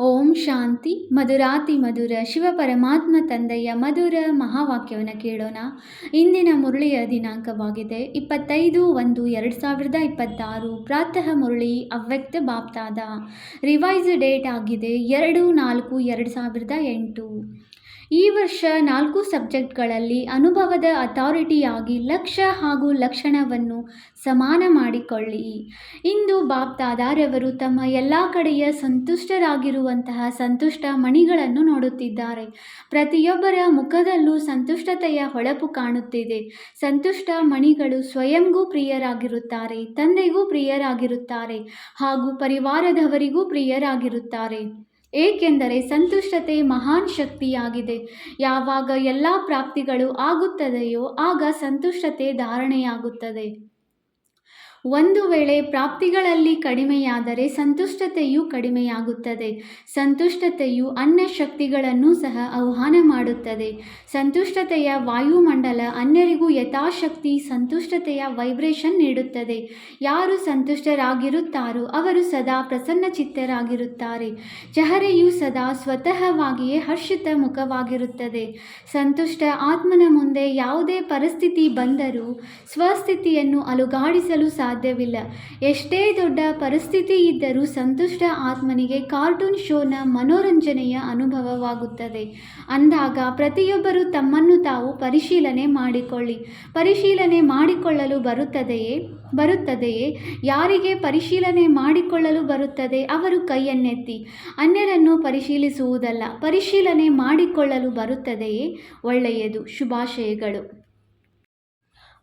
ಓಂ ಶಾಂತಿ ಮಧುರಾತಿ ಮಧುರ ಶಿವ ಪರಮಾತ್ಮ ತಂದೆಯ ಮಧುರ ಮಹಾವಾಕ್ಯವನ್ನು ಕೇಳೋಣ. ಇಂದಿನ ಮುರಳಿಯ ದಿನಾಂಕವಾಗಿದೆ. ಇಪ್ಪತ್ತೈದು ಒಂದು ಎರಡು ಸಾವಿರದ ಇಪ್ಪತ್ತಾರು. ಪ್ರಾತಃ ಮುರಳಿ ಅವ್ಯಕ್ತ ಬಾಪ್ತಾದ. ರಿವೈಸ್ ಡೇಟ್ ಆಗಿದೆ ಎರಡು ನಾಲ್ಕು ಎರಡು ಸಾವಿರದ ಎಂಟು. ಈ ವರ್ಷ ನಾಲ್ಕು ಸಬ್ಜೆಕ್ಟ್ಗಳಲ್ಲಿ ಅನುಭವದ ಅಥಾರಿಟಿಯಾಗಿ ಲಕ್ಷ್ಯ ಹಾಗೂ ಲಕ್ಷಣವನ್ನು ಸಮಾನ ಮಾಡಿಕೊಳ್ಳಿ. ಇಂದು ಬಾಬ್ ದಾದಾರವರು ತಮ್ಮ ಎಲ್ಲ ಕಡೆಯ ಸಂತುಷ್ಟರಾಗಿರುವಂತಹ ಸಂತುಷ್ಟ ಮಣಿಗಳನ್ನು ನೋಡುತ್ತಿದ್ದಾರೆ. ಪ್ರತಿಯೊಬ್ಬರ ಮುಖದಲ್ಲೂ ಸಂತುಷ್ಟತೆಯ ಹೊಳಪು ಕಾಣುತ್ತಿದೆ. ಸಂತುಷ್ಟ ಮಣಿಗಳು ಸ್ವಯಂಗೂ ಪ್ರಿಯರಾಗಿರುತ್ತಾರೆ, ತಂದೆಗೂ ಪ್ರಿಯರಾಗಿರುತ್ತಾರೆ ಹಾಗೂ ಪರಿವಾರದವರಿಗೂ ಪ್ರಿಯರಾಗಿರುತ್ತಾರೆ. ಏಕೆಂದರೆ ಸಂತುಷ್ಟತೆ ಮಹಾನ್ ಶಕ್ತಿಯಾಗಿದೆ. ಯಾವಾಗ ಎಲ್ಲ ಪ್ರಾಪ್ತಿಗಳು ಆಗುತ್ತದೆಯೋ ಆಗ ಸಂತುಷ್ಟತೆ ಧಾರಣೆಯಾಗುತ್ತದೆ. ಒಂದು ವೇಳೆ ಪ್ರಾಪ್ತಿಗಳಲ್ಲಿ ಕಡಿಮೆಯಾದರೆ ಸಂತುಷ್ಟತೆಯು ಕಡಿಮೆಯಾಗುತ್ತದೆ. ಸಂತುಷ್ಟತೆಯು ಅನ್ಯ ಶಕ್ತಿಗಳನ್ನು ಸಹ ಆಹ್ವಾನ ಮಾಡುತ್ತದೆ. ಸಂತುಷ್ಟತೆಯ ವಾಯುಮಂಡಲ ಅನ್ಯರಿಗೂ ಯಥಾಶಕ್ತಿ, ಸಂತುಷ್ಟತೆಯ ವೈಬ್ರೇಷನ್ ನೀಡುತ್ತದೆ. ಯಾರು ಸಂತುಷ್ಟರಾಗಿರುತ್ತಾರೋ ಅವರು ಸದಾ ಪ್ರಸನ್ನಚಿತ್ತರಾಗಿರುತ್ತಾರೆ. ಚಹರೆಯು ಸದಾ ಸ್ವತಃವಾಗಿಯೇ ಹರ್ಷಿತ ಮುಖವಾಗಿರುತ್ತದೆ. ಸಂತುಷ್ಟ ಆತ್ಮನ ಮುಂದೆ ಯಾವುದೇ ಪರಿಸ್ಥಿತಿ ಬಂದರೂ, ಸ್ವಸ್ಥಿತಿಯನ್ನು ಅಲುಗಾಡಿಸಲು ಸಾಧ್ಯವಿಲ್ಲ. ಎಷ್ಟೇ ದೊಡ್ಡ ಪರಿಸ್ಥಿತಿ ಇದ್ದರೂ ಸಂತುಷ್ಟ ಆತ್ಮನಿಗೆ ಕಾರ್ಟೂನ್ ಶೋನ ಮನೋರಂಜನೆಯ ಅನುಭವವಾಗುತ್ತದೆ. ಅಂದಾಗ ಪ್ರತಿಯೊಬ್ಬರು ತಮ್ಮನ್ನು ತಾವು ಪರಿಶೀಲನೆ ಮಾಡಿಕೊಳ್ಳಿ. ಪರಿಶೀಲನೆ ಮಾಡಿಕೊಳ್ಳಲು ಬರುತ್ತದೆಯೇ? ಬರುತ್ತದೆಯೇ? ಯಾರಿಗೆ ಪರಿಶೀಲನೆ ಮಾಡಿಕೊಳ್ಳಲು ಬರುತ್ತದೆ ಅವರು ಕೈಯನ್ನೆತ್ತಿ. ಅನ್ಯರನ್ನು ಪರಿಶೀಲಿಸುವುದಲ್ಲ, ಪರಿಶೀಲನೆ ಮಾಡಿಕೊಳ್ಳಲು ಬರುತ್ತದೆಯೇ? ಒಳ್ಳೆಯದು. ಶುಭಾಶಯಗಳು.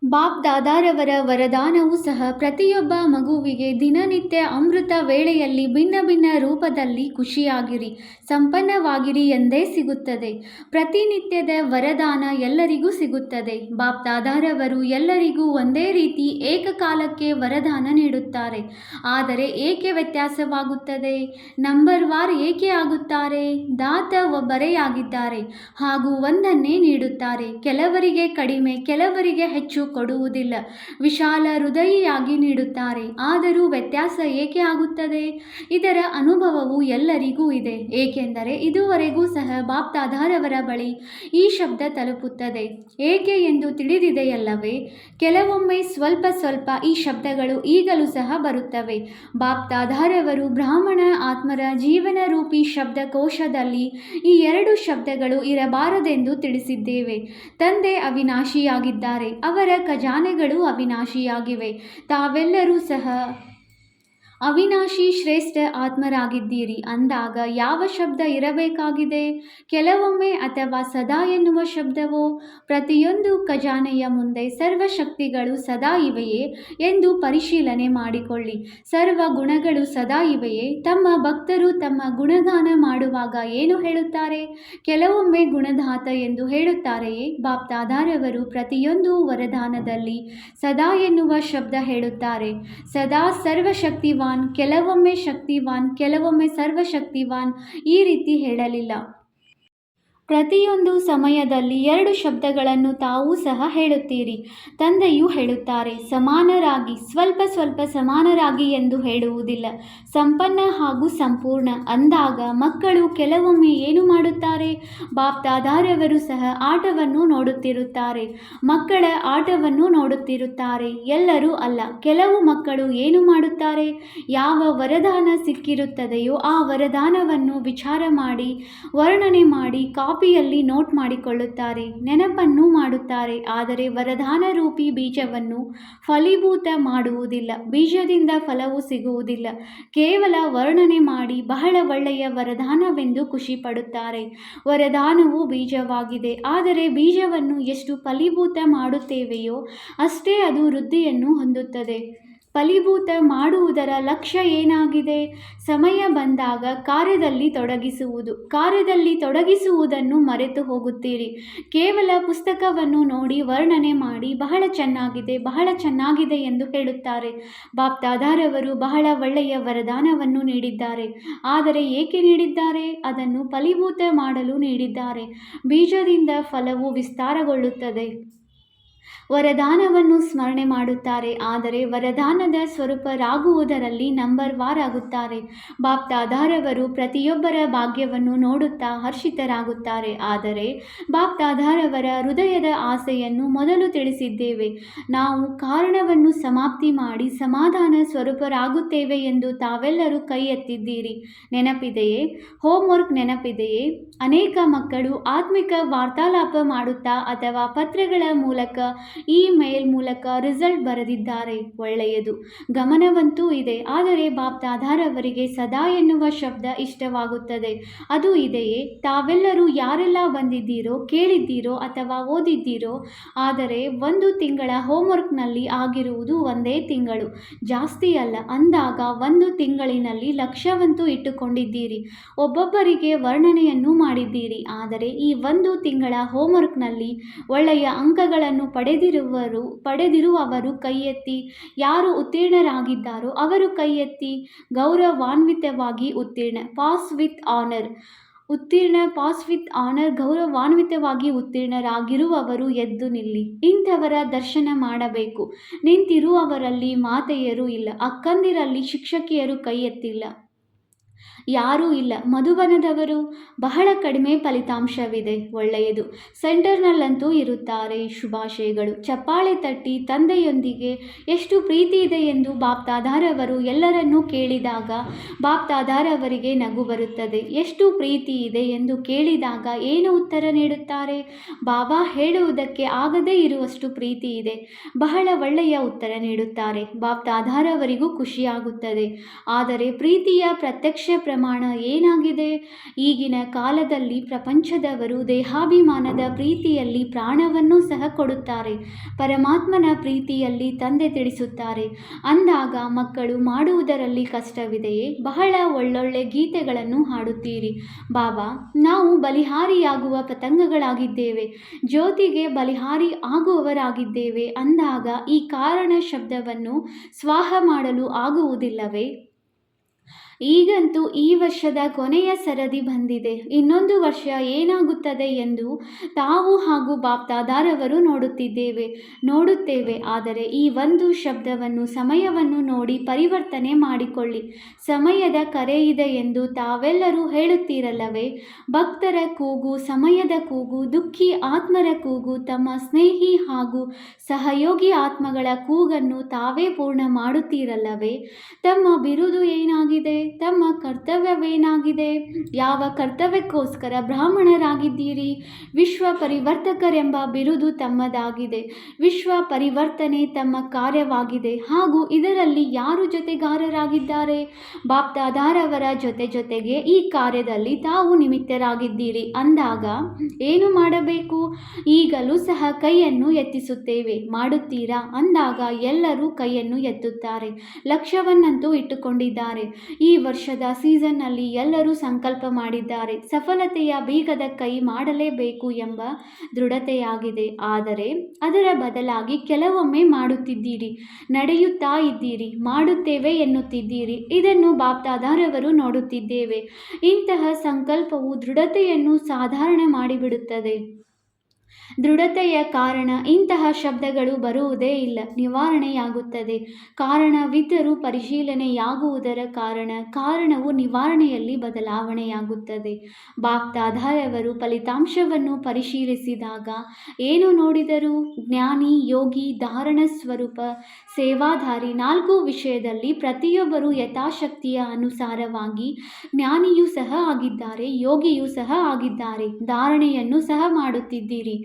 ಬಾಪ್ ದಾದಾರವರ ವರದಾನವೂ ಸಹ ಪ್ರತಿಯೊಬ್ಬ ಮಗುವಿಗೆ ದಿನನಿತ್ಯ ಅಮೃತ ವೇಳೆಯಲ್ಲಿ ಭಿನ್ನ ಭಿನ್ನ ರೂಪದಲ್ಲಿ ಖುಷಿಯಾಗಿರಿ, ಸಂಪನ್ನವಾಗಿರಿ ಎಂದೇ ಸಿಗುತ್ತದೆ. ಪ್ರತಿನಿತ್ಯದ ವರದಾನ ಎಲ್ಲರಿಗೂ ಸಿಗುತ್ತದೆ. ಬಾಪ್ ದಾದಾರವರು ಎಲ್ಲರಿಗೂ ಒಂದೇ ರೀತಿ ಏಕಕಾಲಕ್ಕೆ ವರದಾನ ನೀಡುತ್ತಾರೆ. ಆದರೆ ಏಕೆ ವ್ಯತ್ಯಾಸವಾಗುತ್ತದೆ? ನಂಬರ್ ವಾರ್ ಏಕೆ ಆಗುತ್ತಾರೆ? ದಾತ ಒಬ್ಬರೇ ಆಗಿದ್ದಾರೆ ಹಾಗೂ ಒಂದನ್ನೇ ನೀಡುತ್ತಾರೆ. ಕೆಲವರಿಗೆ ಕಡಿಮೆ, ಕೆಲವರಿಗೆ ಹೆಚ್ಚು ಕೊಡುವುದಿಲ್ಲ. ವಿಶಾಲ ಹೃದಯಿಯಾಗಿ ನೀಡುತ್ತಾರೆ. ಆದರೂ ವ್ಯತ್ಯಾಸ ಏಕೆ ಆಗುತ್ತದೆ? ಇದರ ಅನುಭವವು ಎಲ್ಲರಿಗೂ ಇದೆ. ಏಕೆಂದರೆ ಇದುವರೆಗೂ ಸಹ ಬಾಪ್ತಾದಾರವರ ಬಳಿ ಈ ಶಬ್ದ ತಲುಪುತ್ತದೆ. ಏಕೆ ಎಂದು ತಿಳಿದಿದೆಯಲ್ಲವೇ? ಕೆಲವೊಮ್ಮೆ ಸ್ವಲ್ಪ ಸ್ವಲ್ಪ ಈ ಶಬ್ದಗಳು ಈಗಲೂ ಸಹ ಬರುತ್ತವೆ. ಬಾಪ್ತಾಧಾರವರು ಬ್ರಾಹ್ಮಣ ಆತ್ಮರ ಜೀವನ ರೂಪಿ ಶಬ್ದಕೋಶದಲ್ಲಿ ಈ ಎರಡು ಶಬ್ದಗಳು ಇರಬಾರದೆಂದು ತಿಳಿಸಿದ್ದೇವೆ. ತಂದೆ ಅವಿನಾಶಿಯಾಗಿದ್ದಾರೆ. ಅವರ ಖಜಾನೆಗಳು ಅವಿನಾಶಿಯಾಗಿವೆ. ತಾವೆಲ್ಲರೂ ಸಹ ಅವಿನಾಶಿ ಶ್ರೇಷ್ಠ ಆತ್ಮರಾಗಿದ್ದೀರಿ ಅಂದಾಗ ಯಾವ ಶಬ್ದ ಇರಬೇಕಾಗಿದೆ? ಕೆಲವೊಮ್ಮೆ ಅಥವಾ ಸದಾ ಎನ್ನುವ ಶಬ್ದವೋ? ಪ್ರತಿಯೊಂದು ಖಜಾನೆಯ ಮುಂದೆ ಸರ್ವಶಕ್ತಿಗಳು ಸದಾ ಇವೆಯೇ ಎಂದು ಪರಿಶೀಲನೆ ಮಾಡಿಕೊಳ್ಳಿ. ಸರ್ವ ಗುಣಗಳು ಸದಾ ಇವೆಯೇ? ತಮ್ಮ ಭಕ್ತರು ತಮ್ಮ ಗುಣಗಾನ ಮಾಡುವಾಗ ಏನು ಹೇಳುತ್ತಾರೆ? ಕೆಲವೊಮ್ಮೆ ಗುಣಧಾತ ಎಂದು ಹೇಳುತ್ತಾರೆಯೇ? ಬಾಪ್ತಾದಾರವರು ಪ್ರತಿಯೊಂದು ವರದಾನದಲ್ಲಿ ಸದಾ ಎನ್ನುವ ಶಬ್ದ ಹೇಳುತ್ತಾರೆ. ಸದಾ ಸರ್ವಶಕ್ತಿವಾನ್ ಕೆಲವೊಮ್ಮೆ ಶಕ್ತಿವಾನ್ ಕೆಲವೊಮ್ಮೆ ಸರ್ವಶಕ್ತಿವಾನ್ ಈ ರೀತಿ ಹೇಳಲಿಲ್ಲ. ಪ್ರತಿಯೊಂದು ಸಮಯದಲ್ಲಿ ಎರಡು ಶಬ್ದಗಳನ್ನು ತಾವೂ ಸಹ ಹೇಳುತ್ತೀರಿ. ತಂದೆಯು ಹೇಳುತ್ತಾರೆ, ಸಮಾನರಾಗಿ, ಸ್ವಲ್ಪ ಸ್ವಲ್ಪ ಸಮಾನರಾಗಿ ಎಂದು ಹೇಳುವುದಿಲ್ಲ. ಸಂಪನ್ನ ಹಾಗೂ ಸಂಪೂರ್ಣ. ಅಂದಾಗ ಮಕ್ಕಳು ಕೆಲವೊಮ್ಮೆ ಏನು ಮಾಡುತ್ತಾರೆ? ಬಾಪ್ತಾದಾರವರು ಸಹ ಆಟವನ್ನು ನೋಡುತ್ತಿರುತ್ತಾರೆ. ಮಕ್ಕಳ ಆಟವನ್ನು ನೋಡುತ್ತಿರುತ್ತಾರೆ. ಎಲ್ಲರೂ ಅಲ್ಲ, ಕೆಲವು ಮಕ್ಕಳು ಏನು ಮಾಡುತ್ತಾರೆ? ಯಾವ ವರದಾನ ಸಿಕ್ಕಿರುತ್ತದೆಯೋ ಆ ವರದಾನವನ್ನು ವಿಚಾರ ಮಾಡಿ, ವರ್ಣನೆ ಮಾಡಿ ಕಾಪಿಯಲ್ಲಿ ನೋಟ್ ಮಾಡಿಕೊಳ್ಳುತ್ತಾರೆ, ನೆನಪನ್ನು ಮಾಡುತ್ತಾರೆ, ಆದರೆ ವರದಾನ ರೂಪಿ ಬೀಜವನ್ನು ಫಲೀಭೂತ ಮಾಡುವುದಿಲ್ಲ, ಬೀಜದಿಂದ ಫಲವು ಸಿಗುವುದಿಲ್ಲ. ಕೇವಲ ವರ್ಣನೆ ಮಾಡಿ ಬಹಳ ಒಳ್ಳೆಯ ವರದಾನವೆಂದು ಖುಷಿಪಡುತ್ತಾರೆ. ವರದಾನವು ಬೀಜವಾಗಿದೆ, ಆದರೆ ಬೀಜವನ್ನು ಎಷ್ಟು ಫಲೀಭೂತ ಮಾಡುತ್ತೇವೆಯೋ ಅಷ್ಟೇ ಅದು ವೃದ್ಧಿಯನ್ನು ಹೊಂದುತ್ತದೆ. ಫಲೀಭೂತ ಮಾಡುವುದರ ಲಕ್ಷ್ಯ ಏನಾಗಿದೆ? ಸಮಯ ಬಂದಾಗ ಕಾರ್ಯದಲ್ಲಿ ತೊಡಗಿಸುವುದು, ಕಾರ್ಯದಲ್ಲಿ ತೊಡಗಿಸುವುದನ್ನು ಮರೆತು ಹೋಗುತ್ತೀರಿ. ಕೇವಲ ಪುಸ್ತಕವನ್ನು ನೋಡಿ ವರ್ಣನೆ ಮಾಡಿ ಬಹಳ ಚೆನ್ನಾಗಿದೆ ಬಹಳ ಚೆನ್ನಾಗಿದೆ ಎಂದು ಹೇಳುತ್ತಾರೆ. ಬಾಪ್ತಾದಾರವರು ಬಹಳ ಒಳ್ಳೆಯ ವರದಾನವನ್ನು ನೀಡಿದ್ದಾರೆ. ಆದರೆ ಏಕೆ ನೀಡಿದ್ದಾರೆ? ಅದನ್ನು ಫಲೀಭೂತ ಮಾಡಲು ನೀಡಿದ್ದಾರೆ. ಬೀಜದಿಂದ ಫಲವು ವಿಸ್ತಾರಗೊಳ್ಳುತ್ತದೆ. ವರದಾನವನ್ನು ಸ್ಮರಣೆ ಮಾಡುತ್ತಾರೆ, ಆದರೆ ವರದಾನದ ಸ್ವರೂಪರಾಗುವುದರಲ್ಲಿ ಆಗುತ್ತಾರೆ ಬಾಪ್ತಾದಾರವರು ಪ್ರತಿಯೊಬ್ಬರ ಭಾಗ್ಯವನ್ನು ನೋಡುತ್ತಾ ಹರ್ಷಿತರಾಗುತ್ತಾರೆ, ಆದರೆ ಬಾಪ್ತಾದಾರವರ ಹೃದಯದ ಆಸೆಯನ್ನು ಮೊದಲು ತಿಳಿಸಿದ್ದೇವೆ. ನಾವು ಕಾರಣವನ್ನು ಸಮಾಪ್ತಿ ಮಾಡಿ ಸಮಾಧಾನ ಸ್ವರೂಪರಾಗುತ್ತೇವೆ ಎಂದು ತಾವೆಲ್ಲರೂ ಕೈ ಎತ್ತಿದ್ದೀರಿ ನೆನಪಿದೆಯೇ? ಹೋಮ್ವರ್ಕ್ ನೆನಪಿದೆಯೇ? ಅನೇಕ ಮಕ್ಕಳು ಆತ್ಮಿಕ ವಾರ್ತಾಲಾಪ ಮಾಡುತ್ತಾ ಅಥವಾ ಪತ್ರಗಳ ಮೂಲಕ ಇಮೇಲ್ ಮೂಲಕ ರಿಸಲ್ಟ್ ಬರೆದಿದ್ದಾರೆ. ಒಳ್ಳೆಯದು. ಗಮನವಂತೂ ಇದೆ. ಆದರೆ ಬಾಪ್ತಾದಾರವರಿಗೆ ಸದಾ ಎನ್ನುವ ಶಬ್ದ ಇಷ್ಟವಾಗುತ್ತದೆ. ಅದು ಇದೆಯೇ? ತಾವೆಲ್ಲರೂ ಯಾರೆಲ್ಲ ಬಂದಿದ್ದೀರೋ, ಕೇಳಿದ್ದೀರೋ ಅಥವಾ ಓದಿದ್ದೀರೋ, ಆದರೆ ಒಂದು ತಿಂಗಳ ಹೋಮ್ವರ್ಕ್ನಲ್ಲಿ ಆಗಿರುವುದು ಒಂದೇ ತಿಂಗಳು. ಜಾಸ್ತಿ ಅಲ್ಲ, ಅಂದಾಗ ಒಂದು ತಿಂಗಳಿನಲ್ಲಿ ಲಕ್ಷ್ಯವಂತೂ ಇಟ್ಟುಕೊಂಡಿದ್ದೀರಿ. ಒಬ್ಬೊಬ್ಬರಿಗೆ ವರ್ಣನೆಯನ್ನು ಮಾಡಿದ್ದೀರಿ. ಆದರೆ ಈ ಒಂದು ತಿಂಗಳ ಹೋಮ್ವರ್ಕ್ನಲ್ಲಿ ಒಳ್ಳೆಯ ಅಂಕಗಳನ್ನು ಪಡೆದಿರುವರು, ಪಡೆದಿರುವವರು ಕೈ ಎತ್ತಿ ಯಾರು ಉತ್ತೀರ್ಣರಾಗಿದ್ದಾರೋ ಅವರು ಕೈ ಎತ್ತಿ ಗೌರವಾನ್ವಿತವಾಗಿ ಉತ್ತೀರ್ಣ ಪಾಸ್ ವಿತ್ ಆನರ್ ಉತ್ತೀರ್ಣ ಪಾಸ್ ವಿತ್ ಆನರ್ ಗೌರವಾನ್ವಿತವಾಗಿ ಉತ್ತೀರ್ಣರಾಗಿರುವವರು ಎದ್ದು ನಿಲ್ಲಿ. ಇಂಥವರ ದರ್ಶನ ಮಾಡಬೇಕು. ನಿಂತಿರುವವರಲ್ಲಿ ಮಾತೆಯರು ಇಲ್ಲ, ಅಕ್ಕಂದಿರಲ್ಲಿ ಶಿಕ್ಷಕಿಯರು ಕೈ ಎತ್ತಿಲ್ಲ ಯಾರೂ ಇಲ್ಲ. ಮಧುಬನದವರು ಬಹಳ ಕಡಿಮೆ ಫಲಿತಾಂಶವಿದೆ. ಒಳ್ಳೆಯದು. ಸೆಂಟರ್ನಲ್ಲಂತೂ ಇರುತ್ತಾರೆ ಶುಭಾಶಯಗಳು. ಚಪ್ಪಾಳೆ ತಟ್ಟಿ ತಂದೆಯೊಂದಿಗೆ ಎಷ್ಟು ಪ್ರೀತಿ ಇದೆ ಎಂದು ಬಾಪ್ತಾದಾರವರು ಎಲ್ಲರನ್ನೂ ಕೇಳಿದಾಗ ಬಾಪ್ತಾದಾರವರಿಗೆ ನಗು ಬರುತ್ತದೆ. ಎಷ್ಟು ಪ್ರೀತಿ ಇದೆ ಎಂದು ಕೇಳಿದಾಗ ಏನು ಉತ್ತರ ನೀಡುತ್ತಾರೆ? ಬಾಬಾ ಹೇಳುವುದಕ್ಕೆ ಆಗದೇ ಇರುವಷ್ಟು ಪ್ರೀತಿ ಇದೆ. ಬಹಳ ಒಳ್ಳೆಯ ಉತ್ತರ ನೀಡುತ್ತಾರೆ. ಬಾಪ್ತಾದಾರವರಿಗೂ ಖುಷಿಯಾಗುತ್ತದೆ. ಆದರೆ ಪ್ರೀತಿಯ ಪ್ರತ್ಯಕ್ಷ ಪ್ರಮಾಣ ಏನಾಗಿದೆ? ಈಗಿನ ಕಾಲದಲ್ಲಿ ಪ್ರಪಂಚದವರು ದೇಹಾಭಿಮಾನದ ಪ್ರೀತಿಯಲ್ಲಿ ಪ್ರಾಣವನ್ನು ಸಹ ಕೊಡುತ್ತಾರೆ. ಪರಮಾತ್ಮನ ಪ್ರೀತಿಯಲ್ಲಿ ತಂದೆ ತಿಳಿಸುತ್ತಾರೆ. ಅಂದಾಗ ಮಕ್ಕಳು ಮಾಡುವುದರಲ್ಲಿ ಕಷ್ಟವಿದೆಯೇ? ಬಹಳ ಒಳ್ಳೊಳ್ಳೆ ಗೀತೆಗಳನ್ನು ಹಾಡುತ್ತೀರಿ. ಬಾಬಾ, ನಾವು ಬಲಿಹಾರಿಯಾಗುವ ಪತಂಗಗಳಾಗಿದ್ದೇವೆ. ಜ್ಯೋತಿಗೆ ಬಲಿಹಾರಿ ಆಗುವವರಾಗಿದ್ದೇವೆ. ಅಂದಾಗ ಈ ಕಾರಣ ಶಬ್ದವನ್ನು ಸ್ವಾಹ ಮಾಡಲು ಆಗುವುದಿಲ್ಲವೇ? ಈಗಂತೂ ಈ ವರ್ಷದ ಕೊನೆಯ ಸರದಿ ಬಂದಿದೆ. ಇನ್ನೊಂದು ವರ್ಷ ಏನಾಗುತ್ತದೆ ಎಂದು ತಾವು ಹಾಗೂ ಬಾಪ್ತಾದಾರವರು ನೋಡುತ್ತಿದ್ದೇವೆ, ನೋಡುತ್ತೇವೆ. ಆದರೆ ಈ ಒಂದು ಶಬ್ದವನ್ನು, ಸಮಯವನ್ನು ನೋಡಿ ಪರಿವರ್ತನೆ ಮಾಡಿಕೊಳ್ಳಿ. ಸಮಯದ ಕರೆ ಇದೆ ಎಂದು ತಾವೆಲ್ಲರೂ ಹೇಳುತ್ತೀರಲ್ಲವೇ? ಭಕ್ತರ ಕೂಗು, ಸಮಯದ ಕೂಗು, ದುಃಖಿ ಆತ್ಮರ ಕೂಗು, ತಮ್ಮ ಸ್ನೇಹಿ ಹಾಗೂ ಸಹಯೋಗಿ ಆತ್ಮಗಳ ಕೂಗನ್ನು ತಾವೇ ಪೂರ್ಣ ಮಾಡುತ್ತೀರಲ್ಲವೇ? ತಮ್ಮ ಬಿರುದು ಏನಾಗಿದೆ? ತಮ್ಮ ಕರ್ತವ್ಯವೇನಾಗಿದೆ? ಯಾವ ಕರ್ತವ್ಯಕ್ಕೋಸ್ಕರ ಬ್ರಾಹ್ಮಣರಾಗಿದ್ದೀರಿ? ವಿಶ್ವ ಪರಿವರ್ತಕರೆಂಬ ಬಿರುದು ತಮ್ಮದಾಗಿದೆ. ವಿಶ್ವ ಪರಿವರ್ತನೆ ತಮ್ಮ ಕಾರ್ಯವಾಗಿದೆ. ಹಾಗೂ ಇದರಲ್ಲಿ ಯಾರು ಜೊತೆಗಾರರಾಗಿದ್ದಾರೆ? ಬಾಪ್ತಾದಾರವರ ಜೊತೆ ಜೊತೆಗೆ ಈ ಕಾರ್ಯದಲ್ಲಿ ತಾವು ನಿಮಿತ್ತರಾಗಿದ್ದೀರಿ. ಅಂದಾಗ ಏನು ಮಾಡಬೇಕು? ಈಗಲೂ ಸಹ ಕೈಯನ್ನು ಎತ್ತಿಸುತ್ತೇವೆ. ಮಾಡುತ್ತೀರಾ? ಅಂದಾಗ ಎಲ್ಲರೂ ಕೈಯನ್ನು ಎತ್ತುತ್ತಾರೆ. ಲಕ್ಷ್ಯವನ್ನಂತೂ ಇಟ್ಟುಕೊಂಡಿದ್ದಾರೆ. ಈ ವರ್ಷದ ಸೀಸನ್ನಲ್ಲಿ ಎಲ್ಲರೂ ಸಂಕಲ್ಪ ಮಾಡಿದ್ದಾರೆ. ಸಫಲತೆಯ ಬೀಗದ ಕೈ ಮಾಡಲೇಬೇಕು ಎಂಬ ದೃಢತೆಯಾಗಿದೆ. ಆದರೆ ಅದರ ಬದಲಾಗಿ ಕೆಲವೊಮ್ಮೆ ಮಾಡುತ್ತಿದ್ದೀರಿ, ನಡೆಯುತ್ತಾ ಇದ್ದೀರಿ, ಮಾಡುತ್ತೇವೆ ಎನ್ನುತ್ತಿದ್ದೀರಿ. ಇದನ್ನು ಬಾಪ್ತಾದಾರವರು ನೋಡುತ್ತಿದ್ದೇವೆ. ಇಂತಹ ಸಂಕಲ್ಪವು ದೃಢತೆಯನ್ನು ಸಾಧಾರಣ ಮಾಡಿಬಿಡುತ್ತದೆ. ದೃಢತೆಯ ಕಾರಣ ಇಂತಹ ಶಬ್ದಗಳು ಬರುವುದೇ ಇಲ್ಲ, ನಿವಾರಣೆಯಾಗುತ್ತದೆ. ಕಾರಣವಿದ್ದರೂ ಪರಿಶೀಲನೆಯಾಗುವುದರ ಕಾರಣ ಕಾರಣವು ನಿವಾರಣೆಯಲ್ಲಿ ಬದಲಾವಣೆಯಾಗುತ್ತದೆ. ಬಾಪ್ತಾದಾರವರು ಫಲಿತಾಂಶವನ್ನು ಪರಿಶೀಲಿಸಿದಾಗ, ಏನು ನೋಡಿದರೂ? ಜ್ಞಾನಿ ಯೋಗಿ ಧಾರಣ ಸ್ವರೂಪ ಸೇವಾಧಾರಿ ನಾಲ್ಕು ವಿಷಯದಲ್ಲಿ ಪ್ರತಿಯೊಬ್ಬರು ಯಥಾಶಕ್ತಿಯ ಅನುಸಾರವಾಗಿ ಜ್ಞಾನಿಯೂ ಸಹ ಆಗಿದ್ದಾರೆ, ಯೋಗಿಯೂ ಸಹ ಆಗಿದ್ದಾರೆ. ಧಾರಣೆಯನ್ನು ಸಹ ಮಾಡುತ್ತಿದ್ದೀರಿ,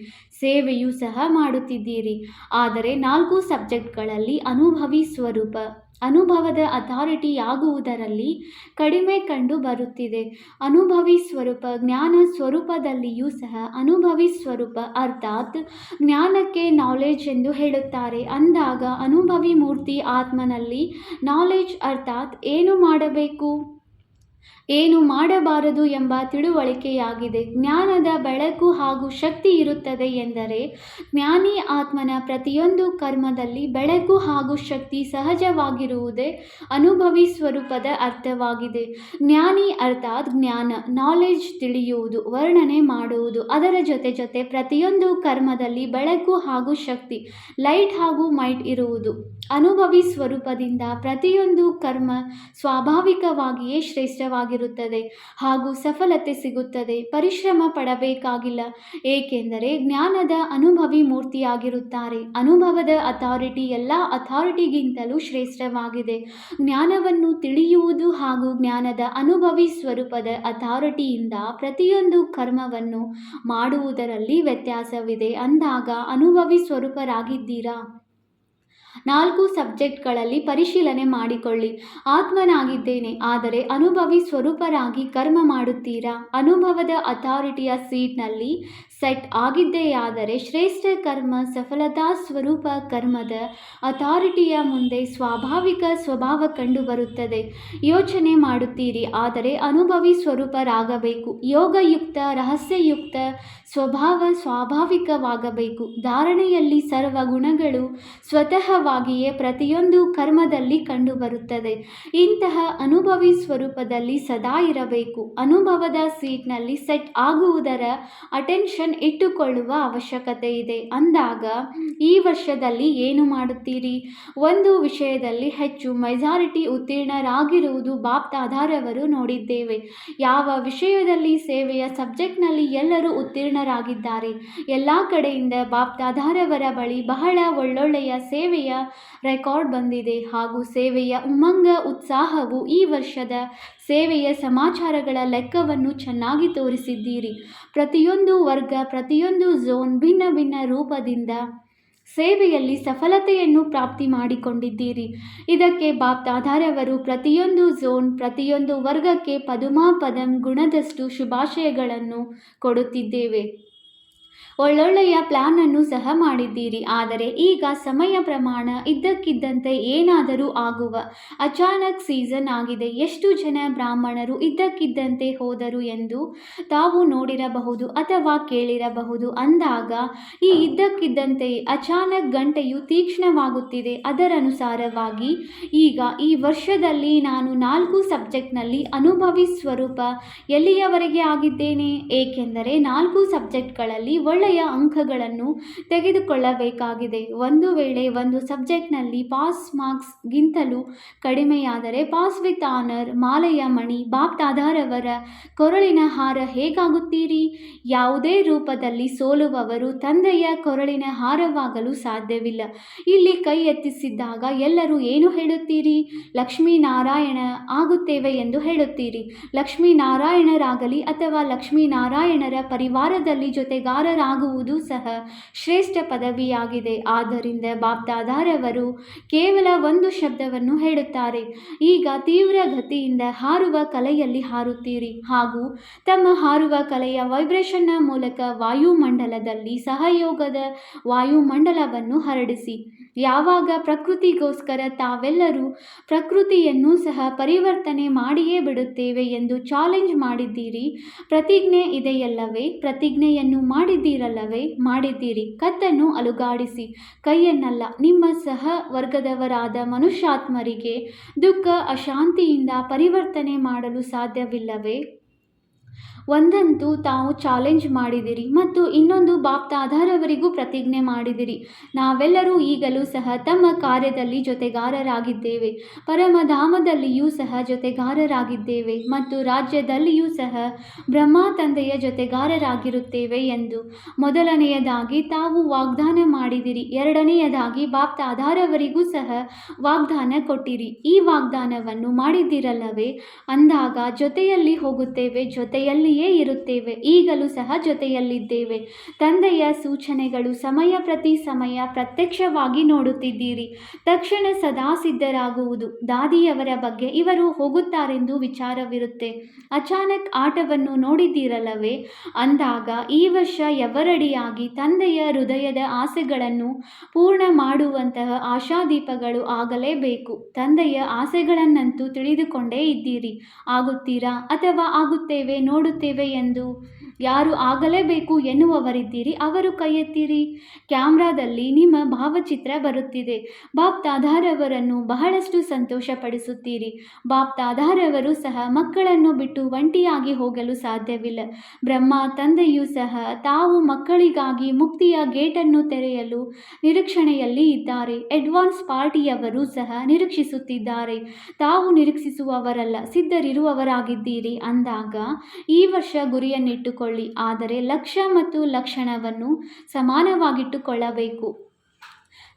ಸೇವೆಯೂ ಸಹ ಮಾಡುತ್ತಿದ್ದೀರಿ. ಆದರೆ ನಾಲ್ಕು ಸಬ್ಜೆಕ್ಟ್ಗಳಲ್ಲಿ ಅನುಭವಿ ಸ್ವರೂಪ ಅನುಭವದ ಅಥಾರಿಟಿಯಾಗುವುದರಲ್ಲಿ ಕಡಿಮೆ ಕಂಡು ಬರುತ್ತಿದೆ. ಅನುಭವಿ ಸ್ವರೂಪ ಜ್ಞಾನ ಸ್ವರೂಪದಲ್ಲಿಯೂ ಸಹ ಅನುಭವಿ ಸ್ವರೂಪ ಅರ್ಥಾತ್ ಜ್ಞಾನಕ್ಕೆ ನಾಲೆಜ್ ಎಂದು ಹೇಳುತ್ತಾರೆ. ಅಂದಾಗ ಅನುಭವಿ ಮೂರ್ತಿ ಆತ್ಮನಲ್ಲಿ ನಾಲೆಜ್ ಅರ್ಥಾತ್ ಏನು ಮಾಡಬೇಕು? ಏನು ಮಾಡಬಾರದು ಎಂಬ ತಿಳುವಳಿಕೆಯಾಗಿದೆ. ಜ್ಞಾನದ ಬೆಳಕು ಹಾಗೂ ಶಕ್ತಿ ಇರುತ್ತದೆ ಎಂದರೆ, ಜ್ಞಾನಿ ಆತ್ಮನ ಪ್ರತಿಯೊಂದು ಕರ್ಮದಲ್ಲಿ ಬೆಳಕು ಹಾಗೂ ಶಕ್ತಿ ಸಹಜವಾಗಿರುವುದೇ ಅನುಭವಿ ಸ್ವರೂಪದ ಅರ್ಥವಾಗಿದೆ. ಜ್ಞಾನಿ ಅರ್ಥಾತ್ ಜ್ಞಾನ ನಾಲೆಜ್ ತಿಳಿಯುವುದು, ವರ್ಣನೆ ಮಾಡುವುದು, ಅದರ ಜೊತೆ ಜೊತೆ ಪ್ರತಿಯೊಂದು ಕರ್ಮದಲ್ಲಿ ಬೆಳಕು ಹಾಗೂ ಶಕ್ತಿ ಲೈಟ್ ಹಾಗೂ ಮೈಟ್ ಇರುವುದು. ಅನುಭವಿ ಸ್ವರೂಪದಿಂದ ಪ್ರತಿಯೊಂದು ಕರ್ಮ ಸ್ವಾಭಾವಿಕವಾಗಿಯೇ ಶ್ರೇಷ್ಠವಾಗಿರುತ್ತದೆ. ಹಾಗೂ ಸಫಲತೆ ಸಿಗುತ್ತದೆ. ಪರಿಶ್ರಮ ಪಡಬೇಕಾಗಿಲ್ಲ, ಏಕೆಂದರೆ ಜ್ಞಾನದ ಅನುಭವಿ ಮೂರ್ತಿಯಾಗಿರುತ್ತಾರೆ. ಅನುಭವದ ಅಥಾರಿಟಿ ಎಲ್ಲ ಅಥಾರಿಟಿಗಿಂತಲೂ ಶ್ರೇಷ್ಠವಾಗಿದೆ. ಜ್ಞಾನವನ್ನು ತಿಳಿಯುವುದು ಹಾಗೂ ಜ್ಞಾನದ ಅನುಭವಿ ಸ್ವರೂಪದ ಅಥಾರಿಟಿಯಿಂದ ಪ್ರತಿಯೊಂದು ಕರ್ಮವನ್ನು ಮಾಡುವುದರಲ್ಲಿ ವ್ಯತ್ಯಾಸವಿದೆ. ಅಂದಾಗ ಅನುಭವಿ ಸ್ವರೂಪರಾಗಿದ್ದೀರಾ? ನಾಲ್ಕು ಸಬ್ಜೆಕ್ಟ್ಗಳಲ್ಲಿ ಪರಿಶೀಲನೆ ಮಾಡಿಕೊಳ್ಳಿ. ಆತ್ಮನಾಗಿದ್ದೇನೆ ಆದರೆ ಅನುಭವಿ ಸ್ವರೂಪರಾಗಿ ಕರ್ಮ ಮಾಡುತ್ತೀರಾ? ಅನುಭವದ ಅಥಾರಿಟಿಯ ಸೀಟ್ನಲ್ಲಿ ಸೆಟ್ ಆಗಿದ್ದೆಯಾದರೆ ಶ್ರೇಷ್ಠ ಕರ್ಮ, ಸಫಲತಾ ಸ್ವರೂಪ ಕರ್ಮದ ಅಥಾರಿಟಿಯ ಮುಂದೆ ಸ್ವಾಭಾವಿಕ ಸ್ವಭಾವ ಕಂಡುಬರುತ್ತದೆ. ಯೋಚನೆ ಮಾಡುತ್ತೀರಿ, ಆದರೆ ಅನುಭವಿ ಸ್ವರೂಪರಾಗಬೇಕು. ಯೋಗಯುಕ್ತ, ರಹಸ್ಯಯುಕ್ತ ಸ್ವಭಾವ ಸ್ವಾಭಾವಿಕವಾಗಬೇಕು. ಧಾರಣೆಯಲ್ಲಿ ಸರ್ವ ಗುಣಗಳು ಸ್ವತಃವಾಗಿಯೇ ಪ್ರತಿಯೊಂದು ಕರ್ಮದಲ್ಲಿ ಕಂಡುಬರುತ್ತದೆ. ಇಂತಹ ಅನುಭವಿ ಸ್ವರೂಪದಲ್ಲಿ ಸದಾ ಇರಬೇಕು. ಅನುಭವದ ಸೀಟ್ನಲ್ಲಿ ಸೆಟ್ ಆಗುವುದರ ಅಟೆನ್ಷನ್ ಇಟ್ಟುಕೊಳ್ಳುವ ಅವಶ್ಯಕತೆ ಇದೆ. ಅಂದಾಗ ಈ ವರ್ಷದಲ್ಲಿ ಏನು ಮಾಡುತ್ತೀರಿ? ಒಂದು ವಿಷಯದಲ್ಲಿ ಹೆಚ್ಚು ಮೆಜಾರಿಟಿ ಉತ್ತೀರ್ಣರಾಗಿರುವುದು ಬಾಪ್ತಾದಾರವರು ನೋಡಿದ್ದೇವೆ. ಯಾವ ವಿಷಯದಲ್ಲಿ ಸೇವೆಯ ಸಬ್ಜೆಕ್ಟ್ನಲ್ಲಿ ಎಲ್ಲರೂ ಉತ್ತೀರ್ಣರಾಗಿದ್ದಾರೆ, ಎಲ್ಲ ಕಡೆಯಿಂದ ಬಾಪ್ತಾದಾರವರ ಬಳಿ ಬಹಳ ಒಳ್ಳೊಳ್ಳೆಯ ಸೇವೆಯ ರೆಕಾರ್ಡ್ ಬಂದಿದೆ ಹಾಗೂ ಸೇವೆಯ ಉಮಂಗ, ಉತ್ಸಾಹವು ಈ ವರ್ಷದ ಸೇವೆಯ ಸಮಾಚಾರಗಳ ಲೆಕ್ಕವನ್ನು ಚೆನ್ನಾಗಿ ತೋರಿಸಿದ್ದೀರಿ. ಪ್ರತಿಯೊಂದು ವರ್ಗ ಪ್ರತಿಯೊಂದು ಝೋನ್ ಭಿನ್ನ ಭಿನ್ನ ರೂಪದಿಂದ ಸೇವೆಯಲ್ಲಿ ಸಫಲತೆಯನ್ನು ಪ್ರಾಪ್ತಿ ಮಾಡಿಕೊಂಡಿದ್ದೀರಿ. ಇದಕ್ಕೆ ಬಾಪ್ತಾಧಾರವರು ಪ್ರತಿಯೊಂದು ಝೋನ್, ಪ್ರತಿಯೊಂದು ವರ್ಗಕ್ಕೆ ಪದುಮಾಪದಂ ಗುಣದಷ್ಟು ಶುಭಾಶಯಗಳನ್ನು ಕೊಡುತ್ತಿದ್ದೇವೆ. ಒಳ್ಳೊಳ್ಳೆಯ ಪ್ಲಾನನ್ನು ಸಹ ಮಾಡಿದ್ದೀರಿ. ಆದರೆ ಈಗ ಸಮಯ ಪ್ರಮಾಣ ಇದ್ದಕ್ಕಿದ್ದಂತೆ ಏನಾದರೂ ಆಗುವ ಅಚಾನಕ್ ಸೀಸನ್ ಆಗಿದೆ. ಎಷ್ಟು ಜನ ಬ್ರಾಹ್ಮಣರು ಇದ್ದಕ್ಕಿದ್ದಂತೆ ಹೋದರು ಎಂದು ತಾವು ನೋಡಿರಬಹುದು ಅಥವಾ ಕೇಳಿರಬಹುದು. ಅಂದಾಗ ಈ ಇದ್ದಕ್ಕಿದ್ದಂತೆ ಅಚಾನಕ್ ಗಂಟೆಯು ತೀಕ್ಷ್ಣವಾಗುತ್ತಿದೆ. ಅದರನುಸಾರವಾಗಿ ಈಗ ಈ ವರ್ಷದಲ್ಲಿ ನಾನು ನಾಲ್ಕು ಸಬ್ಜೆಕ್ಟ್ನಲ್ಲಿ ಅನುಭವಿ ಸ್ವರೂಪ ಎಲ್ಲಿಯವರೆಗೆ ಆಗಿದ್ದೇನೆ? ಏಕೆಂದರೆ ನಾಲ್ಕು ಸಬ್ಜೆಕ್ಟ್ಗಳಲ್ಲಿ ಒಳ್ಳೆಯ ಅಂಕಗಳನ್ನು ತೆಗೆದುಕೊಳ್ಳಬೇಕಾಗಿದೆ. ಒಂದು ವೇಳೆ ಒಂದು ಸಬ್ಜೆಕ್ಟ್ನಲ್ಲಿ ಪಾಸ್ ಮಾರ್ಕ್ಸ್ಗಿಂತಲೂ ಕಡಿಮೆಯಾದರೆ ಪಾಸ್ ವಿತ್ ಆನರ್ ಮಾಲೆಯ ಮಣಿ ಬಾಪ್ತಾದಾರವರ ಕೊರಳಿನ ಹಾರ ಹೇಗಾಗುತ್ತೀರಿ? ಯಾವುದೇ ರೂಪದಲ್ಲಿ ಸೋಲುವವರು ತಂದೆಯ ಕೊರಳಿನ ಹಾರವಾಗಲು ಸಾಧ್ಯವಿಲ್ಲ. ಇಲ್ಲಿ ಕೈ ಎತ್ತಿಸಿದ್ದಾಗ ಎಲ್ಲರೂ ಏನು ಹೇಳುತ್ತೀರಿ? ಲಕ್ಷ್ಮೀನಾರಾಯಣ ಆಗುತ್ತೇವೆ ಎಂದು ಹೇಳುತ್ತೀರಿ. ಲಕ್ಷ್ಮೀನಾರಾಯಣರಾಗಲಿ ಅಥವಾ ಲಕ್ಷ್ಮೀನಾರಾಯಣರ ಪರಿವಾರದಲ್ಲಿ ಜೊತೆಗಾರರಾಗುವುದು ಸಹ ಶ್ರೇಷ್ಠ ಪದವಿಯಾಗಿದೆ. ಆದ್ದರಿಂದ ಬಾಪ್ದಾದಾರವರು ಕೇವಲ ಒಂದು ಶಬ್ದವನ್ನು ಹೇಳುತ್ತಾರೆ, ಈಗ ತೀವ್ರ ಗತಿಯಿಂದ ಹಾರುವ ಕಲೆಯಲ್ಲಿ ಹಾರುತ್ತೀರಿ ಹಾಗೂ ತಮ್ಮ ಹಾರುವ ಕಲೆಯ ವೈಬ್ರೇಷನ್ನ ಮೂಲಕ ವಾಯುಮಂಡಲದಲ್ಲಿ ಸಹಯೋಗದ ವಾಯುಮಂಡಲವನ್ನು ಹರಡಿಸಿ. ಯಾವಾಗ ಪ್ರಕೃತಿಗೋಸ್ಕರ ತಾವೆಲ್ಲರೂ ಪ್ರಕೃತಿಯನ್ನು ಸಹ ಪರಿವರ್ತನೆ ಮಾಡಿಯೇ ಬಿಡುತ್ತೇವೆ ಎಂದು ಚಾಲೆಂಜ್ ಮಾಡಿದ್ದೀರಿ. ಪ್ರತಿಜ್ಞೆ ಇದೆಯಲ್ಲವೇ? ಪ್ರತಿಜ್ಞೆಯನ್ನು ಮಾಡಿದ್ದೀರಲ್ಲವೇ? ಮಾಡಿದ್ದೀರಿ. ಕತ್ತನ್ನು ಅಲುಗಾಡಿಸಿ. ಕೈಯನ್ನಲ್ಲ, ನಿಮ್ಮ ಸಹ ವರ್ಗದವರಾದ ಮನುಷ್ಯಾತ್ಮರಿಗೆ ದುಃಖ, ಅಶಾಂತಿಯಿಂದ ಪರಿವರ್ತನೆ ಮಾಡಲು ಸಾಧ್ಯವಿಲ್ಲವೇ? ಒಂದಂತೂ ತಾವು ಚಾಲೆಂಜ್ ಮಾಡಿದಿರಿ ಮತ್ತು ಇನ್ನೊಂದು ಬಾಪ್ತಾದಾರವರಿಗೂ ಪ್ರತಿಜ್ಞೆ ಮಾಡಿದಿರಿ. ನಾವೆಲ್ಲರೂ ಈಗಲೂ ಸಹ ತಮ್ಮ ಕಾರ್ಯದಲ್ಲಿ ಜೊತೆಗಾರರಾಗಿದ್ದೇವೆ. ಪರಮಧಾಮದಲ್ಲಿಯೂ ಸಹ ಜೊತೆಗಾರರಾಗಿದ್ದೇವೆ ಮತ್ತು ರಾಜ್ಯದಲ್ಲಿಯೂ ಸಹ ಬ್ರಹ್ಮ ತಂದೆಯ ಜೊತೆಗಾರರಾಗಿರುತ್ತೇವೆ ಎಂದು. ಮೊದಲನೆಯದಾಗಿ ತಾವು ವಾಗ್ದಾನ ಮಾಡಿದಿರಿ. ಎರಡನೆಯದಾಗಿ ಬಾಪ್ತಾದಾರವರಿಗೂ ಸಹ ವಾಗ್ದಾನ ಕೊಟ್ಟಿರಿ. ಈ ವಾಗ್ದಾನವನ್ನು ಮಾಡಿದಿರಲ್ಲವೇ? ಅಂದಾಗ ಜೊತೆಯಲ್ಲಿ ಹೋಗುತ್ತೇವೆ. ಜೊತೆಯಲ್ಲಿ ಜೊತೆಯಲ್ಲಿಯೇ ಇರುತ್ತೇವೆ, ಈಗಲೂ ಸಹ ಜೊತೆಯಲ್ಲಿದ್ದೇವೆ. ತಂದೆಯ ಸೂಚನೆಗಳು ಸಮಯ ಪ್ರತಿ ಸಮಯ ಪ್ರತ್ಯಕ್ಷವಾಗಿ ನೋಡುತ್ತಿದ್ದೀರಿ. ತಕ್ಷಣ ಸದಾ ಸಿದ್ಧರಾಗುವುದು. ದಾದಿಯವರ ಬಗ್ಗೆ ಇವರು ಹೋಗುತ್ತಾರೆಂದು ವಿಚಾರವಿರುತ್ತೆ. ಅಚಾನಕ್ ಆಟವನ್ನು ನೋಡಿದ್ದೀರಲ್ಲವೇ? ಅಂದಾಗ ಈ ವರ್ಷ ಎವರಡಿಯಾಗಿ ತಂದೆಯ ಹೃದಯದ ಆಸೆಗಳನ್ನು ಪೂರ್ಣ ಮಾಡುವಂತಹ ಆಶಾದೀಪಗಳು ಆಗಲೇಬೇಕು. ತಂದೆಯ ಆಸೆಗಳನ್ನಂತೂ ತಿಳಿದುಕೊಂಡೇ ಇದ್ದೀರಿ. ಆಗುತ್ತೀರಾ ಅಥವಾ ಆಗುತ್ತೇವೆ ನೋಡುತ್ತೇವೆ ಎಂದು ಯಾರು ಆಗಲೇಬೇಕು ಎನ್ನುವವರಿದ್ದೀರಿ, ಅವರು ಕೈ ಎತ್ತಿರಿ ಕ್ಯಾಮ್ರಾದಲ್ಲಿ ನಿಮ್ಮ ಭಾವಚಿತ್ರ ಬರುತ್ತಿದೆ. ಬಾಪ್ ತಾದಾರವರನ್ನು ಬಹಳಷ್ಟು ಸಂತೋಷಪಡಿಸುತ್ತೀರಿ. ಬಾಬ್ ತಾದಾರವರು ಸಹ ಮಕ್ಕಳನ್ನು ಬಿಟ್ಟು ಒಂಟಿಯಾಗಿ ಹೋಗಲು ಸಾಧ್ಯವಿಲ್ಲ. ಬ್ರಹ್ಮ ತಂದೆಯೂ ಸಹ ತಾವು ಮಕ್ಕಳಿಗಾಗಿ ಮುಕ್ತಿಯ ಗೇಟನ್ನು ತೆರೆಯಲು ನಿರೀಕ್ಷಣೆಯಲ್ಲಿ ಇದ್ದಾರೆ. ಅಡ್ವಾನ್ಸ್ ಪಾರ್ಟಿಯವರು ಸಹ ನಿರೀಕ್ಷಿಸುತ್ತಿದ್ದಾರೆ. ತಾವು ನಿರೀಕ್ಷಿಸುವವರಲ್ಲ, ಸಿದ್ಧರಿರುವವರಾಗಿದ್ದೀರಿ ಅಂದಾಗ ಈ ವರ್ಷ ಗುರಿಯನ್ನಿಟ್ಟುಕೊಳ್ಳಿ ಆದರೆ ಲಕ್ಷ್ಯ ಮತ್ತು ಲಕ್ಷಣವನ್ನು ಸಮಾನವಾಗಿಟ್ಟುಕೊಳ್ಳಬೇಕು.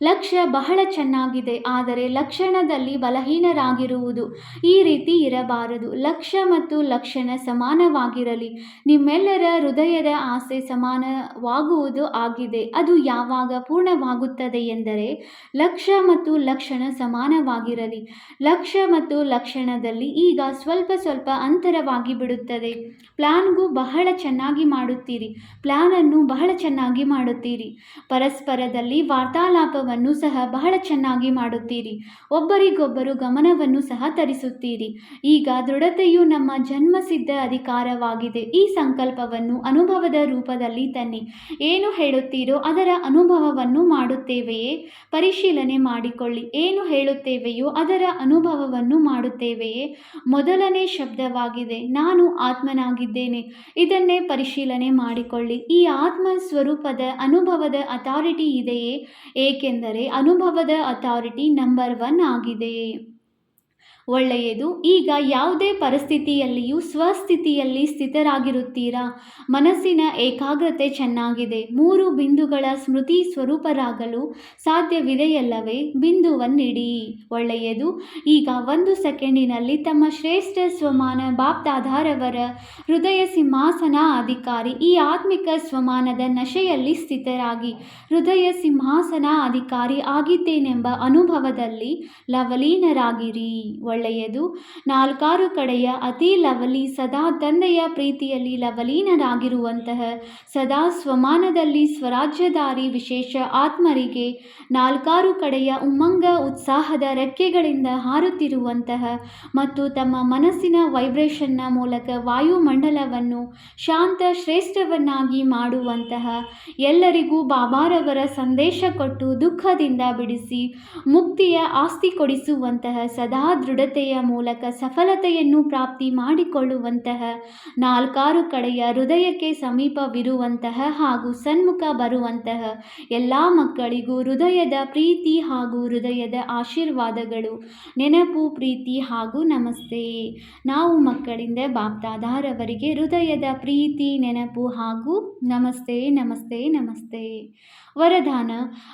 ಲಕ್ಷ್ಯ ಬಹಳ ಚೆನ್ನಾಗಿದೆ, ಆದರೆ ಲಕ್ಷಣದಲ್ಲಿ ಬಲಹೀನರಾಗಿರುವುದು ಈ ರೀತಿ ಇರಬಾರದು. ಲಕ್ಷ್ಯ ಮತ್ತು ಲಕ್ಷಣ ಸಮಾನವಾಗಿರಲಿ. ನಿಮ್ಮೆಲ್ಲರ ಹೃದಯದ ಆಸೆ ಸಮಾನವಾಗುವುದು ಆಗಿದೆ. ಅದು ಯಾವಾಗ ಪೂರ್ಣವಾಗುತ್ತದೆ ಎಂದರೆ ಲಕ್ಷ್ಯ ಮತ್ತು ಲಕ್ಷಣ ಸಮಾನವಾಗಿರಲಿ. ಲಕ್ಷ್ಯ ಮತ್ತು ಲಕ್ಷಣದಲ್ಲಿ ಈಗ ಸ್ವಲ್ಪ ಸ್ವಲ್ಪ ಅಂತರವಾಗಿ ಬಿಡುತ್ತದೆ. ಪ್ಲಾನ್ಗೂ ಬಹಳ ಚೆನ್ನಾಗಿ ಮಾಡುತ್ತೀರಿ. ಪ್ಲಾನನ್ನು ಬಹಳ ಚೆನ್ನಾಗಿ ಮಾಡುತ್ತೀರಿ. ಪರಸ್ಪರದಲ್ಲಿ ವಾರ್ತಾಲಾಪವನ್ನು ಸಹ ಬಹಳ ಚೆನ್ನಾಗಿ ಮಾಡುತ್ತೀರಿ. ಒಬ್ಬರಿಗೊಬ್ಬರು ಗಮನವನ್ನು ಸಹ ತರಿಸುತ್ತೀರಿ. ಈಗ ದೃಢತೆಯು ನಮ್ಮ ಜನ್ಮಸಿದ್ಧ ಅಧಿಕಾರವಾಗಿದೆ. ಈ ಸಂಕಲ್ಪವನ್ನು ಅನುಭವದ ರೂಪದಲ್ಲಿ ತನ್ನಿ. ಏನು ಹೇಳುತ್ತೀರೋ ಅದರ ಅನುಭವವನ್ನು ಮಾಡುತ್ತೇವೆಯೇ? ಪರಿಶೀಲನೆ ಮಾಡಿಕೊಳ್ಳಿ. ಏನು ಹೇಳುತ್ತೇವೆಯೋ ಅದರ ಅನುಭವವನ್ನು ಮಾಡುತ್ತೇವೆಯೇ? ಮೊದಲನೇ ಶಬ್ದವಾಗಿದೆ. ನಾನು ಆತ್ಮನಾಗಿದ್ದೇನೆ. ಇದನ್ನೇ ಪರಿಶೀಲನೆ ಮಾಡಿಕೊಳ್ಳಿ. ಈ ಆತ್ಮ ಸ್ವರೂಪದ ಅನುಭವದ ಅಥಾರಿಟಿ ಇದೆಯೇ? ಏಕೆಂದರೆ ಅನುಭವದ ಅಥಾರಿಟಿ ನಂಬರ್ ಒನ್ ಆಗಿದೆ. ಒಳ್ಳೆಯದು. ಈಗ ಯಾವುದೇ ಪರಿಸ್ಥಿತಿಯಲ್ಲಿಯೂ ಸ್ವಸ್ಥಿತಿಯಲ್ಲಿ ಸ್ಥಿತರಾಗಿರುತ್ತೀರಾ? ಮನಸ್ಸಿನ ಏಕಾಗ್ರತೆ ಚೆನ್ನಾಗಿದೆ. ಮೂರು ಬಿಂದುಗಳ ಸ್ಮೃತಿ ಸ್ವರೂಪರಾಗಲು ಸಾಧ್ಯವಿದೆಯಲ್ಲವೇ? ಬಿಂದುವನ್ನಿಡಿ. ಒಳ್ಳೆಯದು. ಈಗ ಒಂದು ಸೆಕೆಂಡಿನಲ್ಲಿ ತಮ್ಮ ಶ್ರೇಷ್ಠ ಸ್ವಮಾನ ಬಾಪ್ತಾಧಾರವರ ಹೃದಯ ಸಿಂಹಾಸನ ಅಧಿಕಾರಿ, ಈ ಆತ್ಮಿಕ ಸ್ವಮಾನದ ನಶೆಯಲ್ಲಿ ಸ್ಥಿತರಾಗಿ ಹೃದಯ ಸಿಂಹಾಸನ ಅಧಿಕಾರಿ ಆಗಿದ್ದೇನೆಂಬ ಅನುಭವದಲ್ಲಿ ಲವಲೀನರಾಗಿರಿ. ಒಳ್ಳೆಯದು. ನಾಲ್ಕಾರು ಕಡೆಯ ಅತಿ ಲವಲಿ ಸದಾ ತಂದೆಯ ಪ್ರೀತಿಯಲ್ಲಿ ಲವಲೀನರಾಗಿರುವಂತಹ ಸದಾ ಸ್ವಮಾನದಲ್ಲಿ ಸ್ವರಾಜ್ಯದಾರಿ ವಿಶೇಷ ಆತ್ಮರಿಗೆ ನಾಲ್ಕಾರು ಕಡೆಯ ಉಮ್ಮಂಗ ಉತ್ಸಾಹದ ರೆಕ್ಕೆಗಳಿಂದ ಹಾರುತ್ತಿರುವಂತಹ ಮತ್ತು ತಮ್ಮ ಮನಸ್ಸಿನ ವೈಬ್ರೇಷನ್ನ ಮೂಲಕ ವಾಯುಮಂಡಲವನ್ನು ಶಾಂತ ಶ್ರೇಷ್ಠವನ್ನಾಗಿ ಮಾಡುವಂತಹ ಎಲ್ಲರಿಗೂ ಬಾಬಾರವರ ಸಂದೇಶ ಕೊಟ್ಟು ದುಃಖದಿಂದ ಬಿಡಿಸಿ ಮುಕ್ತಿಯ ಆಸ್ತಿ ಕೊಡಿಸುವಂತಹ ಸದಾ ದೃಢತೆಯ ಮೂಲಕ ಸಫಲತೆಯನ್ನು ಪ್ರಾಪ್ತಿ ಮಾಡಿಕೊಳ್ಳುವಂತಹ ನಾಲ್ಕಾರು ಕಡೆಯ ಹೃದಯಕ್ಕೆ ಸಮೀಪವಿರುವಂತಹ ಹಾಗೂ ಸನ್ಮುಖ ಬರುವಂತಹ ಎಲ್ಲ ಮಕ್ಕಳಿಗೂ ಹೃದಯದ ಪ್ರೀತಿ ಹಾಗೂ ಹೃದಯದ ಆಶೀರ್ವಾದಗಳು. ನೆನಪು, ಪ್ರೀತಿ ಹಾಗೂ ನಮಸ್ತೆ. ನಾವು ಮಕ್ಕಳಿಂದ ಬಾಪ್ತಾದಾರವರಿಗೆ ಹೃದಯದ ಪ್ರೀತಿ, ನೆನಪು ಹಾಗೂ ನಮಸ್ತೆ ನಮಸ್ತೆ ನಮಸ್ತೆ. ವರದಾನ,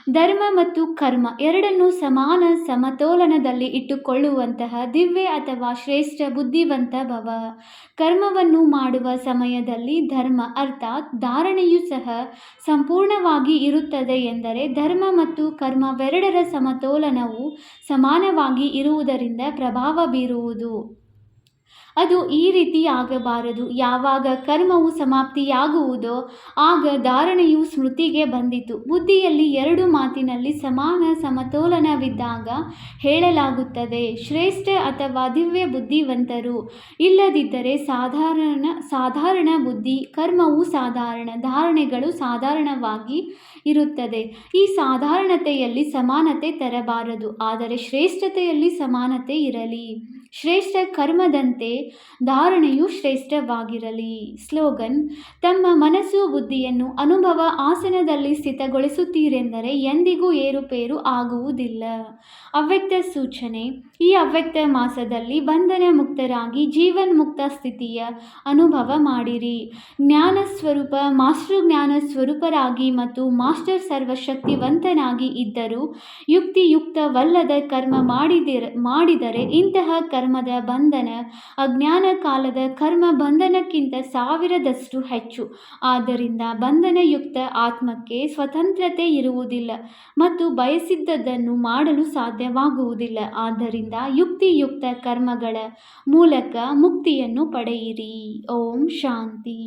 ಧರ್ಮ ಮತ್ತು ಕರ್ಮ ಎರಡನ್ನೂ ಸಮಾನ ಸಮತೋಲನದಲ್ಲಿ ಇಟ್ಟುಕೊಳ್ಳುವಂತಹ ದಿವ್ಯ ಅಥವಾ ಶ್ರೇಷ್ಠ ಬುದ್ಧಿವಂತ ಭವ. ಕರ್ಮವನ್ನು ಮಾಡುವ ಸಮಯದಲ್ಲಿ ಧರ್ಮ ಅರ್ಥಾತ್ ಧಾರಣೆಯು ಸಹ ಸಂಪೂರ್ಣವಾಗಿ ಇರುತ್ತದೆ ಎಂದರೆ ಧರ್ಮ ಮತ್ತು ಕರ್ಮವೆರಡರ ಸಮತೋಲನವು ಸಮಾನವಾಗಿ ಇರುವುದರಿಂದ ಪ್ರಭಾವ ಬೀರುವುದು. ಅದು ಈ ರೀತಿ ಆಗಬಾರದು. ಯಾವಾಗ ಕರ್ಮವು ಸಮಾಪ್ತಿಯಾಗುವುದೋ ಆಗ ಧಾರಣೆಯು ಸ್ಮೃತಿಗೆ ಬಂದಿತು. ಬುದ್ಧಿಯಲ್ಲಿ ಎರಡು ಮಾತಿನಲ್ಲಿ ಸಮಾನ ಸಮತೋಲನವಿದ್ದಾಗ ಹೇಳಲಾಗುತ್ತದೆ, ಶ್ರೇಷ್ಠ ಅಥವಾ ದಿವ್ಯ ಬುದ್ಧಿವಂತರು. ಇಲ್ಲದಿದ್ದರೆ ಸಾಧಾರಣ ಸಾಧಾರಣ ಬುದ್ಧಿ, ಕರ್ಮವು ಸಾಧಾರಣ, ಧಾರಣೆಗಳು ಸಾಧಾರಣವಾಗಿ ಇರುತ್ತದೆ. ಈ ಸಾಧಾರಣತೆಯಲ್ಲಿ ಸಮಾನತೆ ತರಬಾರದು, ಆದರೆ ಶ್ರೇಷ್ಠತೆಯಲ್ಲಿ ಸಮಾನತೆ ಇರಲಿ. ಶ್ರೇಷ್ಠ ಕರ್ಮದಂತೆ ಧಾರಣೆಯು ಶ್ರೇಷ್ಠವಾಗಿರಲಿ. ಸ್ಲೋಗನ್, ತಮ್ಮ ಮನಸ್ಸು ಬುದ್ಧಿಯನ್ನು ಅನುಭವ ಆಸನದಲ್ಲಿ ಸ್ಥಿತಗೊಳಿಸುತ್ತೀರೆಂದರೆ ಎಂದಿಗೂ ಏರುಪೇರು ಆಗುವುದಿಲ್ಲ. ಅವ್ಯಕ್ತ ಸೂಚನೆ, ಈ ಅವ್ಯಕ್ತ ಮಾಸದಲ್ಲಿ ಬಂಧನ ಮುಕ್ತರಾಗಿ ಜೀವನ್ ಮುಕ್ತ ಸ್ಥಿತಿಯ ಅನುಭವ ಮಾಡಿರಿ. ಜ್ಞಾನ ಸ್ವರೂಪ, ಮಾಸ್ಟರ್ ಜ್ಞಾನ ಸ್ವರೂಪರಾಗಿ ಮತ್ತು ಮಾಸ್ಟರ್ ಸರ್ವಶಕ್ತಿವಂತನಾಗಿ ಇದ್ದರೂ ಯುಕ್ತಿಯುಕ್ತವಲ್ಲದ ಕರ್ಮ ಮಾಡಿದಿರ, ಮಾಡಿದರೆ ಇಂತಹ ಕರ್ಮದ ಬಂಧನ, ಅಜ್ಞಾನ ಕಾಲದ ಕರ್ಮ ಬಂಧನಕ್ಕಿಂತ ಸಾವಿರದಷ್ಟು ಹೆಚ್ಚು. ಆದ್ದರಿಂದ ಬಂಧನಯುಕ್ತ ಆತ್ಮಕ್ಕೆ ಸ್ವತಂತ್ರತೆ ಇರುವುದಿಲ್ಲ ಮತ್ತು ಬಯಸಿದ್ದದನ್ನು ಮಾಡಲು ಸಾಧ್ಯವಾಗುವುದಿಲ್ಲ. ಆದ್ದರಿಂದ ಯುಕ್ತಿಯುಕ್ತ ಕರ್ಮಗಳ ಮೂಲಕ ಮುಕ್ತಿಯನ್ನು ಪಡೆಯಿರಿ. ಓಂ ಶಾಂತಿ.